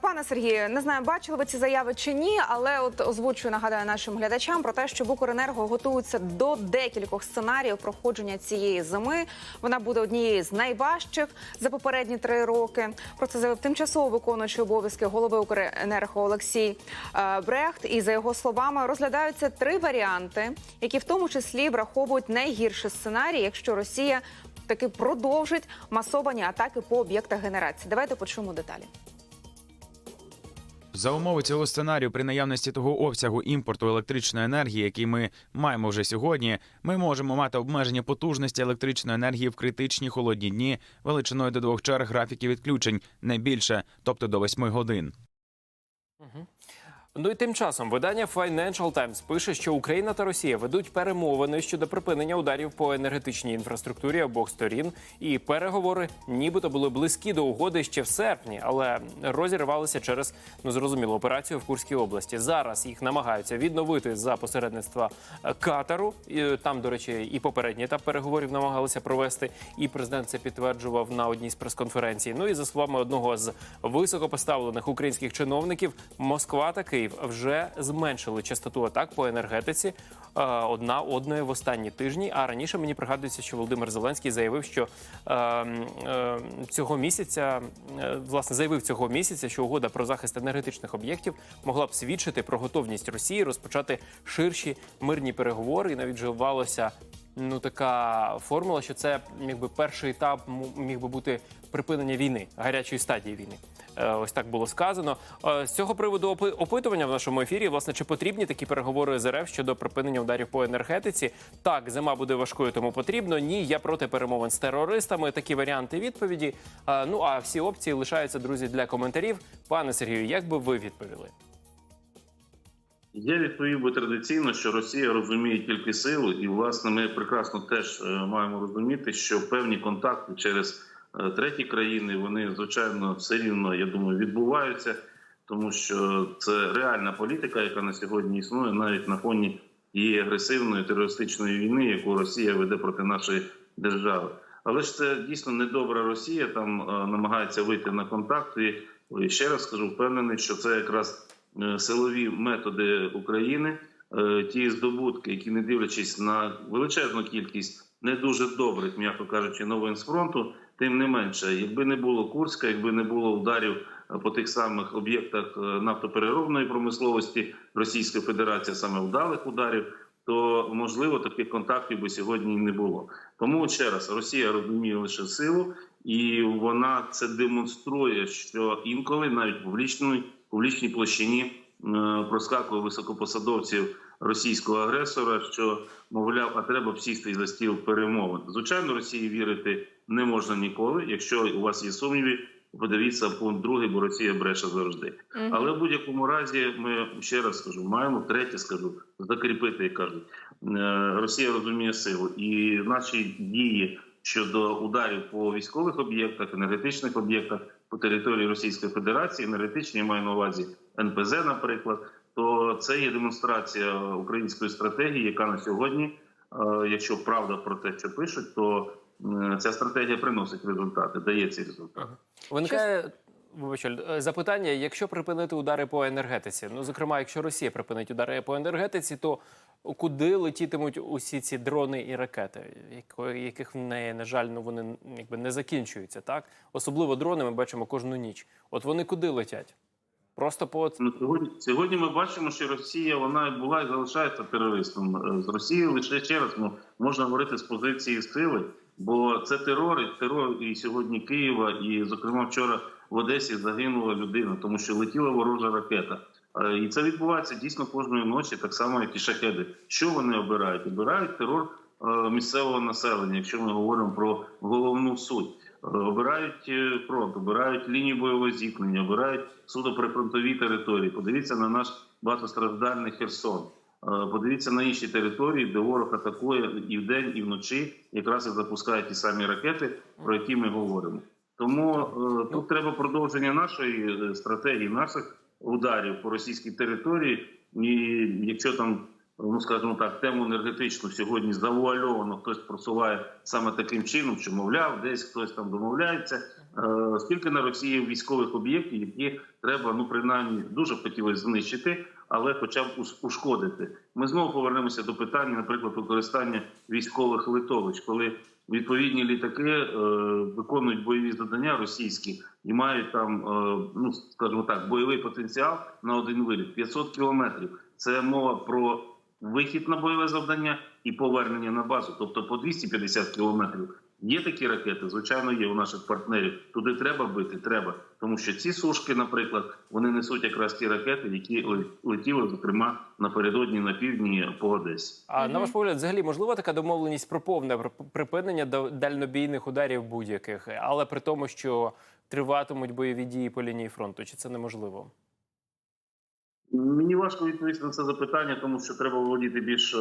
Пане Сергію, не знаю, бачили ви ці заяви чи ні, але от озвучую, нагадаю нашим глядачам про те, що в Укренерго готуються до декількох сценаріїв проходження цієї зими. Вона буде однією з найважчих за попередні три роки. Про це заявив тимчасово виконуючий обов'язки голови Укренерго Олексій е, Брехт. І за його словами розглядаються три варіанти, які в тому числі враховують найгірший сценарій, якщо Росія таки продовжить масовані атаки по об'єктах генерації. Давайте почуємо деталі. За умови цього сценарію, при наявності того обсягу імпорту електричної енергії, який ми маємо вже сьогодні, ми можемо мати обмеження потужності електричної енергії в критичні холодні дні величиною до двох черг графіків відключень, не більше, тобто до 8 годин. Ну і тим часом видання Financial Times пише, що Україна та Росія ведуть перемовини щодо припинення ударів по енергетичній інфраструктурі обох сторін, і переговори нібито були близькі до угоди ще в серпні, але розірвалися через ну зрозуміло операцію в Курській області. Зараз їх намагаються відновити за посередництва е, Катару. І, Там, до речі, і попередній етап переговорів намагалися провести. І президент це підтверджував на одній з прес-конференцій. Ну і за словами одного з високопоставлених українських чиновників, Москва та Київ вже зменшили частоту атак по енергетиці е, одна одної в останні тижні. А раніше мені пригадується, що Володимир Зеленський заявив, що е, е, цього місяця е, власне заявив цього місяця, що угода про захист енергетичних об'єктів могла б свідчити про готовність Росії розпочати ширші мирні переговори, і навіть вживалося ну така формула, що це міг би перший етап міг би бути припинення війни, гарячої стадії війни. Е, Ось так було сказано. Е, З цього приводу опи- опитування в нашому ефірі, власне, чи потрібні такі переговори з РФ щодо припинення ударів по енергетиці? Так, зима буде важкою, тому потрібно. Ні, я проти перемовин з терористами. Такі варіанти відповіді. Е, Ну а всі опції лишаються, друзі, для коментарів. Пане Сергію, як би ви відповіли? Я відповів би традиційно, що Росія розуміє тільки силу, і власне ми прекрасно теж е, маємо розуміти, що певні контакти через е, треті країни вони звичайно все рівно, я думаю, відбуваються, тому що це реальна політика, яка на сьогодні існує, навіть на фоні її агресивної терористичної війни, яку Росія веде проти нашої держави. Але ж це дійсно недобра Росія. Там е, намагається вийти на контакт. І ще раз скажу, впевнений, що це якраз силові методи України, е, ті здобутки, які не дивлячись на величезну кількість не дуже добрих, м'яко кажучи, новин з фронту, тим не менше, якби не було Курська, якби не було ударів е, по тих самих об'єктах е, нафтопереробної промисловості Російської Федерації, саме вдалих ударів, то можливо таких контактів би сьогодні не було. Тому ще раз Росія розуміє лише силу, і вона це демонструє, що інколи навіть в публічній площині е, проскакує високопосадовців російського агресора, що мовляв, а треба сісти за стіл перемовин. Звичайно, Росії вірити не можна ніколи. Якщо у вас є сумніви, подивіться пункт другий, бо Росія бреше завжди. Але в будь-якому разі ми ще раз скажу, маємо третє, скажу закріпити, як кажуть. Е, Росія розуміє силу, і наші дії щодо ударів по військових об'єктах, енергетичних об'єктах по території Російської Федерації, енергетичні я маю на увазі НПЗ, наприклад, то це є демонстрація української стратегії, яка на сьогодні, е, якщо правда про те, що пишуть, то ця стратегія приносить результати, дає ці результати. Виникає вибач, Оль, е, запитання: якщо припинити удари по енергетиці, ну зокрема, якщо Росія припинить удари по енергетиці, то куди летітимуть усі ці дрони і ракети, яких в неї, на жаль, ну вони якби не закінчуються, так особливо дрони ми бачимо кожну ніч. От вони куди летять? Просто по Ну, сьогодні, сьогодні ми бачимо, що Росія вона була і залишається терористом. Е, З Росією лише ще раз ну, можна говорити з позиції сили, бо це терор, і терор і сьогодні Києва, і зокрема вчора в Одесі загинула людина, тому що летіла ворожа ракета. Е, І це відбувається дійсно кожної ночі, так само як і шахеди. Що вони обирають? Обирають терор е, місцевого населення, якщо ми говоримо про головну суть. Е, Обирають фронт, обирають лінію бойового зіткнення, обирають суто прифронтові території. Подивіться на наш багатостраждальний Херсон. Подивіться на інші території, де ворог атакує і вдень, і вночі, якраз і запускає ті самі ракети, про які ми говоримо. Тому тут треба продовження нашої стратегії, наших ударів по російській території. І якщо там, ну скажімо так, тему енергетичну сьогодні завуальовано хтось просуває саме таким чином, що мовляв, десь хтось там домовляється. Е, Скільки на Росії військових об'єктів, які треба ну принаймні дуже б хотілося знищити, але хоча б ушкодити. Ми знову повернемося до питання, наприклад, використання військових литовищ, коли відповідні літаки е, виконують бойові завдання російські і мають там, е, ну скажімо так, бойовий потенціал на один виліт 500 кілометрів. Це мова про вихід на бойове завдання і повернення на базу, тобто по 250 кілометрів. Є такі ракети, звичайно, є у наших партнерів. Туди треба бити, треба, тому що ці сушки, наприклад, вони несуть якраз ті ракети, які летіли, зокрема напередодні на півдні по Одесі. А на ваш погляд, взагалі можлива така домовленість про повне пр- припинення до- дальнобійних ударів будь-яких, але при тому, що триватимуть бойові дії по лінії фронту, чи це неможливо? Мені важко відповісти на це запитання, тому що треба володіти більш е,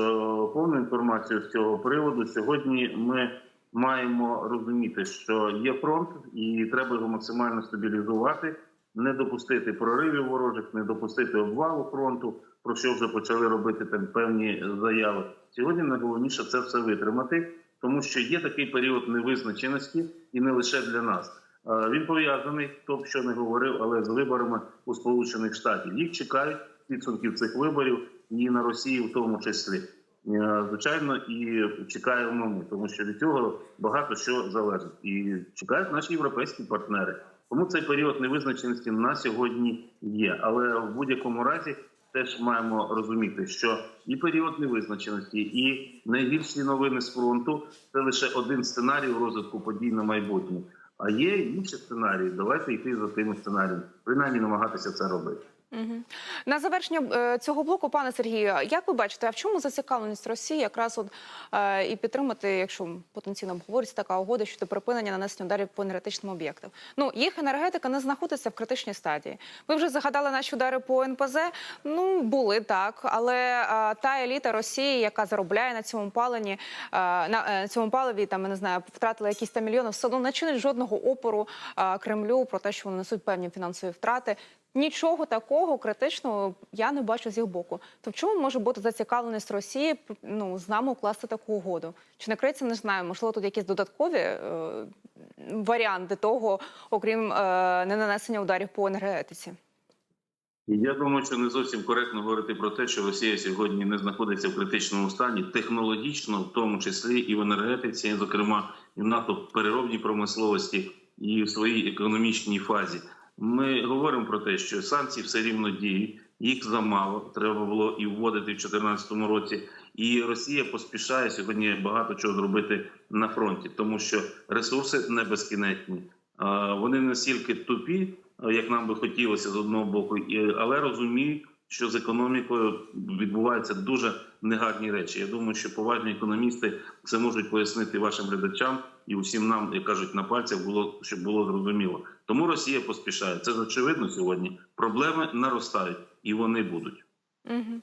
повною інформацією з цього приводу. Сьогодні ми маємо розуміти, що є фронт, і треба його максимально стабілізувати, не допустити проривів ворожих, не допустити обвалу фронту, про що вже почали робити там певні заяви. Сьогодні найголовніше це все витримати, тому що є такий період невизначеності, і не лише для нас. Е, Він пов'язаний, хто б що не говорив, але з виборами у Сполучених Штатів. Їх чекають підсумків цих виборів і на Росії в тому числі. Е, Звичайно, і чекаємо ми, тому що від цього багато що залежить. І чекають наші європейські партнери. Тому цей період невизначеності на сьогодні є. Але в будь-якому разі теж маємо розуміти, що і період невизначеності, і найгірші новини з фронту це лише один сценарій розвитку подій на майбутнє. А є інші сценарії. Давайте йти за тими сценаріями, принаймні намагатися це робити. Угу. На завершення е, цього блоку, пане Сергію, як ви бачите, а в чому зацікавленість Росії якраз от е, і підтримати, якщо потенційно обговорюється така угода щодо припинення нанесення ударів по енергетичним об'єктам? Ну їх енергетика не знаходиться в критичній стадії. Ви вже згадали наші удари по НПЗ. Ну були так, але е, та еліта Росії, яка заробляє на цьому паленні, е, на е, цьому паливі, там я не знаю, втратила якісь там мільйони, все одно не чинить жодного опору е, Кремлю про те, що вони несуть певні фінансові втрати. Нічого такого критичного я не бачу з їх боку. То в чому може бути зацікавленість Росії ну, з нами укласти таку угоду? Чи не криється, не знаю, можливо, тут якісь додаткові е, варіанти того, окрім е, ненанесення ударів по енергетиці? Я думаю, що не зовсім коректно говорити про те, що Росія сьогодні не знаходиться в критичному стані, технологічно, в тому числі і в енергетиці, зокрема, і в нафтопереробній промисловості, і в своїй економічній фазі. Ми говоримо про те, що санкції все рівно діють, їх замало. Треба було і вводити в 2014 році. І Росія поспішає сьогодні багато чого зробити на фронті, тому що ресурси не безкінечні. Вони настільки тупі, як нам би хотілося з одного боку, але розуміють, що з економікою відбуваються дуже негарні речі. Я думаю, що поважні економісти це можуть пояснити вашим глядачам і усім нам, як кажуть, на пальцях було щоб було зрозуміло. Тому Росія поспішає. Це ж очевидно сьогодні. Проблеми наростають і вони будуть. Угу.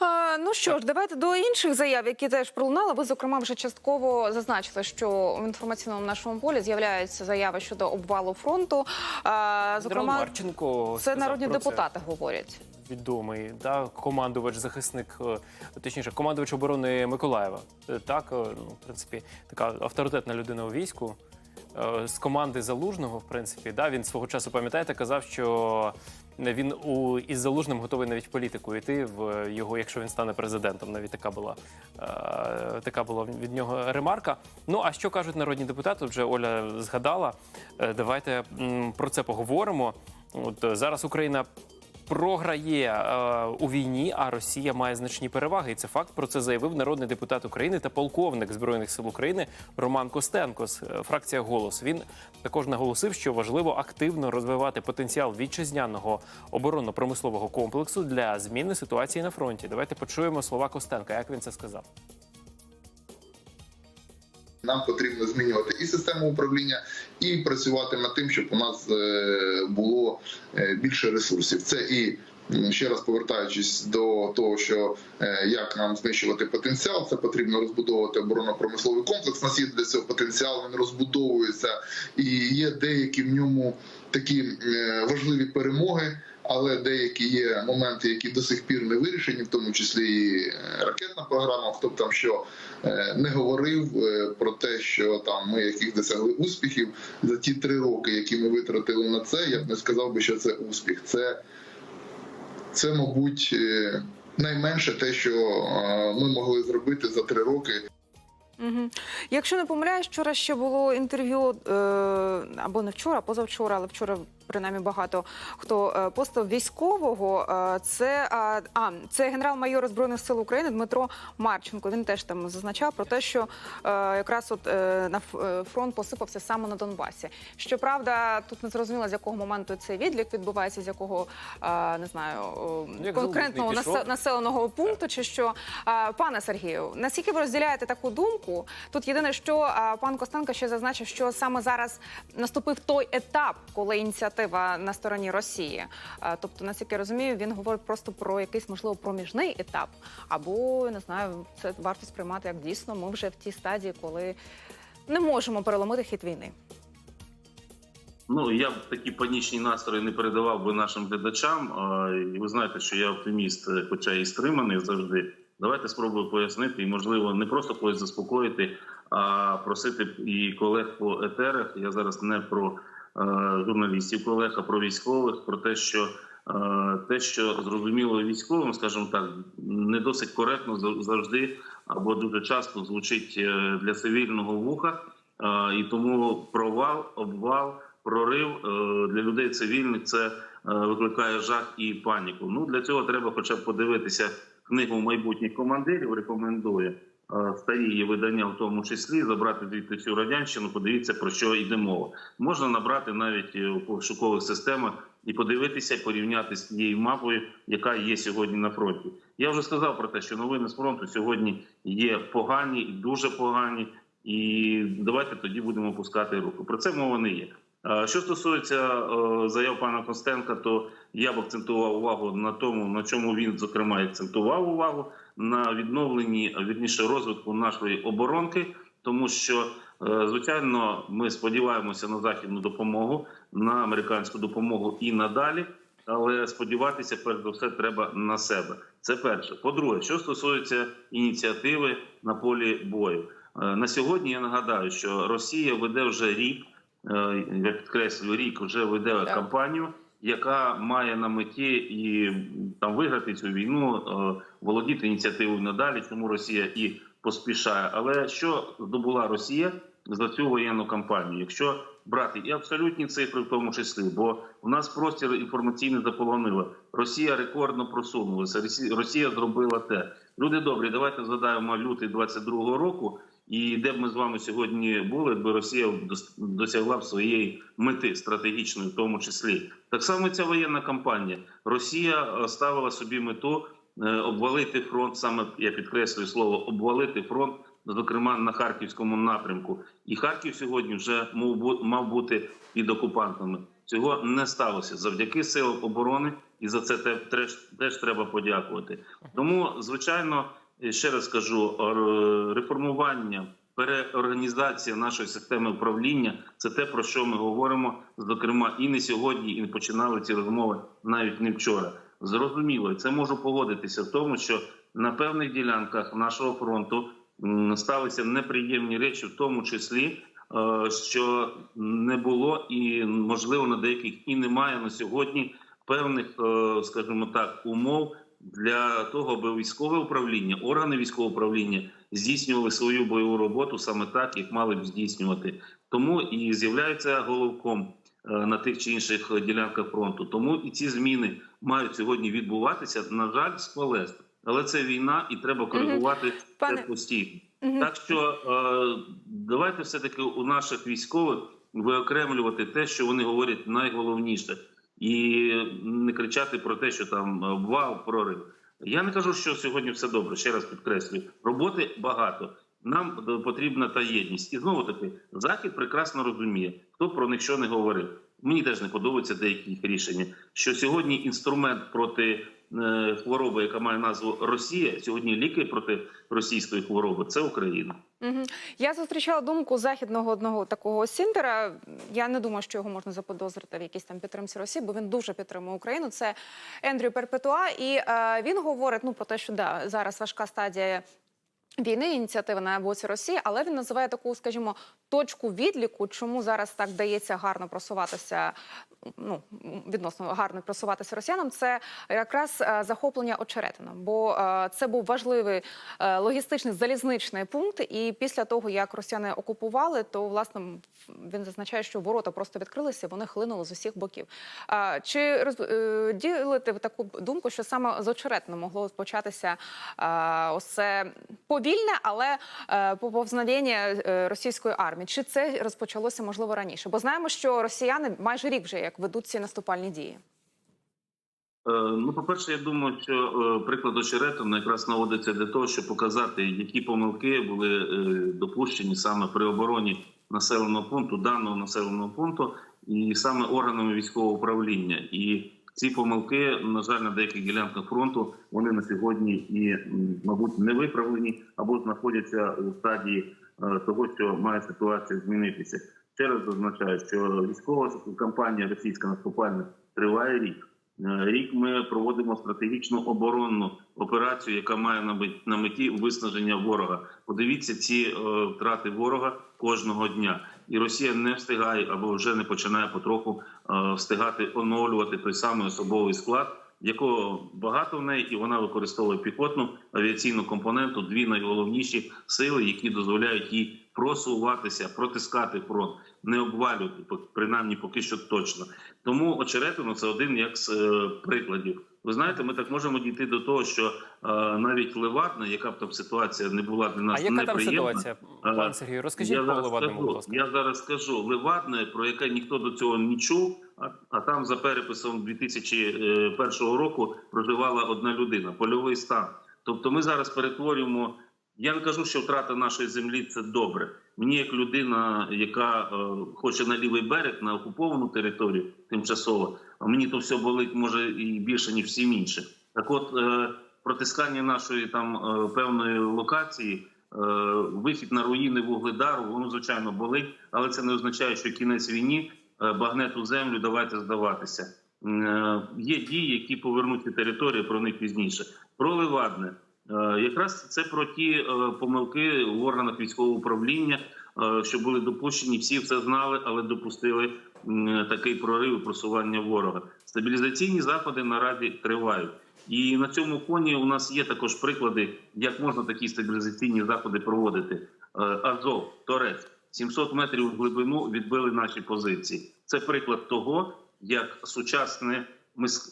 А, ну що ж, давайте до інших заяв, які теж пролунали. Ви, зокрема, вже частково зазначили, що в інформаційному нашому полі з'являються заяви щодо обвалу фронту. А, зокрема, Марченко це народні депутати говорять. Відомий да, командувач, захисник, е, точніше, командувач оборони Миколаєва. Е, Так, е, ну, в принципі, така авторитетна людина у війську. З команди залужного, в принципі, да, він свого часу пам'ятаєте, казав, що він у із залужним готовий навіть політику йти в його, якщо він стане президентом. Навіть така була е, така була від нього ремарка. Ну а що кажуть народні депутати? Вже Оля згадала. Давайте про це поговоримо. От зараз Україна програє е, у війні, а Росія має значні переваги. І це факт. Про це заявив народний депутат України та полковник збройних сил України Роман Костенко з е, фракція Голос. Він також наголосив, що важливо активно розвивати потенціал вітчизняного оборонно-промислового комплексу для зміни ситуації на фронті. Давайте почуємо слова Костенка. Як він це сказав? Нам потрібно змінювати і систему управління, і працювати над тим, щоб у нас е, було е, більше ресурсів. Це і ще раз повертаючись до того, що е, як нам знищувати потенціал, це потрібно розбудовувати оборонно-промисловий комплекс. У нас є для цього потенціал, він розбудовується, і є деякі в ньому такі важливі перемоги. Але деякі є моменти, які до сих пір не вирішені, в тому числі і е, ракетна програма. Хто б там що е, не говорив е, про те, що там ми яких досягли успіхів за ті три роки, які ми витратили на це, я б не сказав би, що це успіх. Це, це мабуть, найменше те, що ми могли зробити за три роки. Угу. Якщо не помиляюсь, вчора ще було інтерв'ю або не вчора, а позавчора, але вчора принаймні багато хто е, постав військового. Е, це а, а це генерал-майор збройних сил України Дмитро Марченко. Він теж там зазначав про те, що е, якраз от е, на е, фронт посипався саме на Донбасі. Щоправда, тут не зрозуміло, з якого моменту цей відлік відбувається, з якого е, не знаю конкретного залужний населеного пункту, чи що пане Сергію, наскільки ви розділяєте таку думку? Тут єдине, що пан Костенко ще зазначив, що саме зараз наступив той етап, коли ініціатива на стороні Росії. Тобто, наскільки я розумію, він говорить просто про якийсь можливо проміжний етап, або не знаю, це варто сприймати як дійсно. Ми вже в тій стадії, коли не можемо переломити хід війни. Ну я б такі панічні настрої не передавав би нашим глядачам. І ви знаєте, що я оптиміст, е, хоча і стриманий завжди. Давайте спробую пояснити і, можливо, не просто когось заспокоїти, а просити і колег по етерах. Я зараз не про е, журналістів, колег, а про військових, про те, що е, те, що зрозуміло військовим, скажімо так, не досить коректно завжди або дуже часто звучить е, для цивільного вуха, Е, і тому провал, обвал прорив е, для людей цивільних це е, викликає жах і паніку. Ну для цього треба, хоча б подивитися книгу майбутніх командирів. Рекомендує е, старі її видання, в тому числі забрати звідти цю радянщину. Подивіться про що йде мова. Можна набрати навіть е, у пошукових системах і подивитися, порівняти з тією мапою, яка є сьогодні на фронті. Я вже сказав про те, що новини з фронту сьогодні є погані і дуже погані. І давайте тоді будемо пускати руку. Про це мова не є. Що стосується е, заяв пана Костенка, то я б акцентував увагу на тому, на чому він зокрема акцентував увагу на відновленні вірніше розвитку нашої оборонки, тому що е, звичайно ми сподіваємося на західну допомогу, на американську допомогу і надалі. Але сподіватися, перш за все, треба на себе. Це перше. По-друге, що стосується ініціативи на полі бою, Е, на сьогодні я нагадаю, що Росія веде вже рік, е, я підкреслюю, рік вже веде Так. кампанію, яка має на меті і там виграти цю війну, е, володіти ініціативою надалі. Чому Росія і поспішає? Але що здобула Росія за цю воєнну кампанію? Якщо брати і абсолютні цифри, в тому числі, бо у нас простір інформаційний заполонило. Росія рекордно просунулася. Росія зробила те. Люди добрі, давайте згадаємо лютий 22-го року. І де б ми з вами сьогодні були, якби Росія досягла б своєї мети стратегічної, в тому числі так само ця воєнна кампанія. Росія е, ставила собі мету е, обвалити фронт, саме я підкреслюю слово обвалити фронт, зокрема на харківському напрямку. І Харків сьогодні вже мав бути під окупантами. Цього не сталося завдяки силам оборони, і за це теж, теж треба подякувати. Тому, звичайно, ще раз кажу, реформування, переорганізація нашої системи управління це те, про що ми говоримо, зокрема, і не сьогодні, і не починали ці розмови навіть не вчора. Зрозуміло, це можу погодитися в тому, що на певних ділянках нашого фронту сталися неприємні речі, в тому числі. е, Що не було і можливо на деяких і немає на сьогодні певних, е, скажімо так, умов для того, аби військове управління, органи військового управління здійснювали свою бойову роботу саме так, як мали б здійснювати. Тому і з'являється головком е, на тих чи інших ділянках фронту. Тому і ці зміни мають сьогодні відбуватися. На жаль, з колес. Але це війна, і треба коригувати Пане- це постійно. Мгм. Так що е, давайте все таки у наших військових виокремлювати те, що вони говорять найголовніше, і не кричати про те, що там е, вау, прорив. Я не кажу, що сьогодні все добре. Ще раз підкреслюю, роботи багато. Нам потрібна та єдність. І знову таки, захід прекрасно розуміє, хто про що не говорив. Мені теж не подобаються деякі їх рішення. Що сьогодні інструмент проти хвороби, яка має назву Росія, сьогодні ліки проти російської хвороби це Україна. Угу. Я зустрічала думку західного одного такого сінтера. Я не думаю, що його можна заподозрити в якійсь там підтримці Росії, бо він дуже підтримує Україну. Це Ендрю Перпетуа, і е, він говорить ну про те, що да зараз важка стадія. Війни ініціативи на боці Росії, але він називає таку, скажімо, точку відліку, чому зараз так вдається гарно просуватися, ну відносно гарно просуватися росіянам. Це якраз е, захоплення очеретином, бо е, це був важливий е, логістичний залізничний пункт. І після того, як росіяни окупували, то власне він зазначає, що ворота просто відкрилися, вони хлинули з усіх боків. Чи роз, е, ділите ви таку думку, що саме з очеретином могло початися ось це повільне, але е, поповзнавання е, російської армії? Чи це розпочалося можливо раніше? Бо знаємо, що росіяни майже рік вже як ведуть ці наступальні дії. Е, Ну, по-перше, я думаю, що приклад очерету якраз наводиться для того, щоб показати, які помилки були допущені саме при обороні населеного пункту, даного населеного пункту, і саме органами військового управління. І ці помилки, на жаль, на деяких ділянках фронту вони на сьогодні і, мабуть, не виправлені або знаходяться у стадії е, того, що має ситуація змінитися. Ще раз зазначаю, що військова кампанія російська наступальна триває рік. Е, Рік ми проводимо стратегічну оборонну операцію, яка має на мет- на меті виснаження ворога. Подивіться ці е, втрати ворога кожного дня, і Росія не встигає або вже не починає потроху е, встигати оновлювати той самий особовий склад, якого багато в неї, і вона використовує піхотну авіаційну компоненту дві найголовніші сили, які дозволяють їй просуватися, протискати фронт, не обвалювати, принаймні поки що точно. Тому очеретино це один як з е, прикладів. Ви знаєте, ми так можемо дійти до того, що е, навіть Левадна, яка б там ситуація не була для нас А яка там ситуація, Е, пан Сергій? Розкажіть я про Левадну. Левадному, будь ласка. Я зараз скажу Левадне, про яке ніхто до цього не чув. А, а там за переписом 2001 року проживала одна людина, польовий стан. Тобто, ми зараз перетворюємо. Я не кажу, що втрата нашої землі це добре. Мені, як людина, яка е, хоче на лівий берег, на окуповану територію тимчасово, а мені то все болить може і більше ніж всім іншим. Так, от е, протискання нашої там е, певної локації. Вихід на руїни вугледару, воно звичайно болить, але це не означає, що кінець війні багнету землю давайте здаватися. Є дії, які повернуть ці території, про них пізніше. Про Левадне. Е, Якраз це про ті е, помилки в органах військового управління, е, що були допущені. Всі це знали, але допустили такий прорив і просування ворога. Стабілізаційні заходи наразі тривають. І на цьому фоні у нас є також приклади, як можна такі стабілізаційні заходи проводити. Азов, Торець, 700 метрів в глибину відбили наші позиції. Це приклад того, як сучасне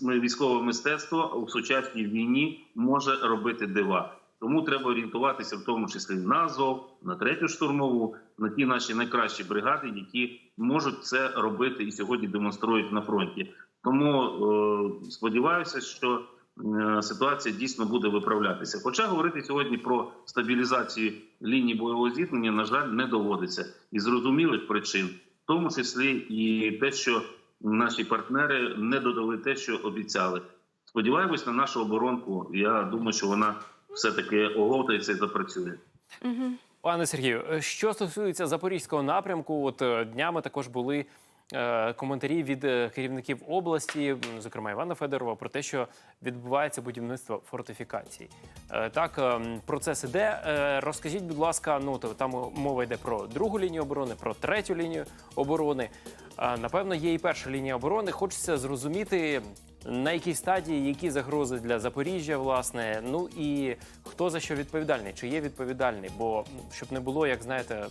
військове мистецтво у сучасній війні може робити дива. Тому треба орієнтуватися в тому числі на Азов, на третю штурмову, на ті наші найкращі бригади, які можуть це робити і сьогодні демонструють на фронті. Тому е, сподіваюся, що е, ситуація дійсно буде виправлятися. Хоча говорити сьогодні про стабілізацію лінії бойового зіткнення, на жаль, не доводиться із зрозумілих причин, в тому числі і те, що наші партнери не додали те, що обіцяли. Сподіваємось на нашу оборонку. Я думаю, що вона все таки оговтається і запрацює. Угу. Пане Сергію, що стосується запорізького напрямку, от е, днями також були е, коментарі від е, керівників області, зокрема Івана Федорова, про те, що відбувається будівництво фортифікацій. Е, так, е, процес іде. Е, Розкажіть, будь ласка, ну то там мова йде про другу лінію оборони, про третю лінію оборони. Напевно, є і перша лінія оборони. Хочеться зрозуміти. На якій стадії, які загрози для Запоріжжя, власне, ну і хто за що відповідальний, чи є відповідальний? Бо щоб не було, як знаєте,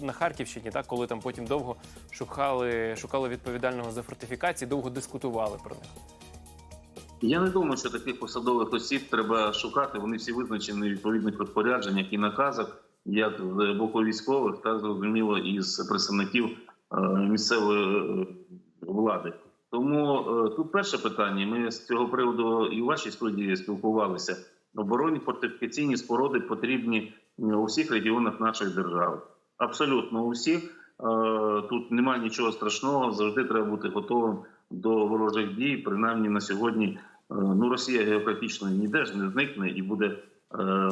на Харківщині, так коли там потім довго шукали, шукали відповідального за фортифікації, довго дискутували про них. Я не думаю, що таких посадових осіб треба шукати. Вони всі визначені відповідних розпорядженнях і наказах, як з боку військових, так зрозуміло, і з представників місцевої е, влади. Тому е, тут перше питання. Ми з цього приводу і у вашій студії спілкувалися. Оборонні фортифікаційні споруди потрібні у всіх регіонах нашої держави. Абсолютно у всіх. Е, Тут немає нічого страшного. Завжди треба бути готовим до ворожих дій. Принаймні на сьогодні ну Росія географічно ніде ж не зникне і буде е,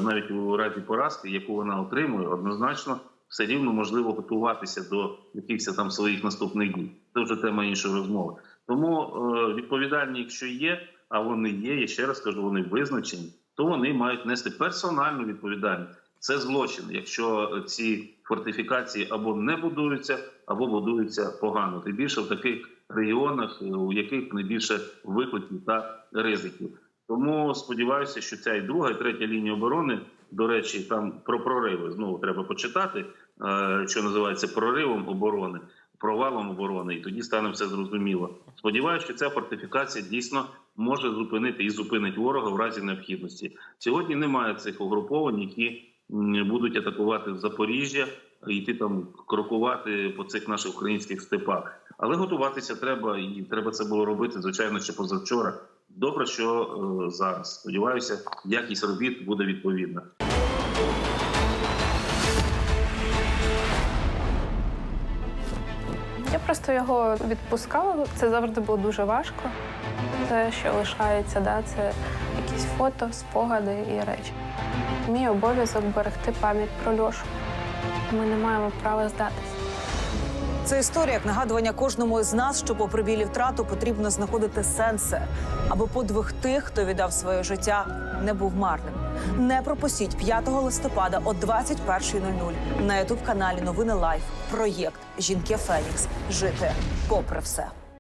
навіть у разі поразки, яку вона отримує, однозначно все рівно можливо готуватися до якихось там своїх наступних дій. Це вже тема іншої розмови. Тому е, відповідальні, якщо є, а вони є, я ще раз кажу, вони визначені, то вони мають нести персональну відповідальність. Це злочин, якщо ці фортифікації або не будуються, або будуються погано. Тим більше в таких регіонах, у яких найбільше викликів та ризиків. Тому сподіваюся, що ця і друга, і третя лінія оборони, до речі, там про прориви знову треба почитати, е, що називається проривом оборони, провалом оборони, і тоді стане все зрозуміло. Сподіваюся, що ця фортифікація дійсно може зупинити і зупинить ворога в разі необхідності. Сьогодні немає цих угруповань, які будуть атакувати Запоріжжя, йти там крокувати по цих наших українських степах. Але готуватися треба, і треба це було робити, звичайно, ще позавчора. Добре, що е, зараз сподіваюся, якість робіт буде відповідна. Я просто його відпускала. Це завжди було дуже важко. Те, що лишається, да, це якісь фото, спогади і речі. Мій обов'язок берегти пам'ять про Льошу. Ми не маємо права здатися. Це історія як нагадування кожному із нас, що попри білі втрату потрібно знаходити сенси, аби подвиг тих, хто віддав своє життя, не був марним. Не пропустіть 5 листопада о 21.00 на ютуб каналі Новини Лайф. Проєкт Жінки Фенікс. Жити попри все.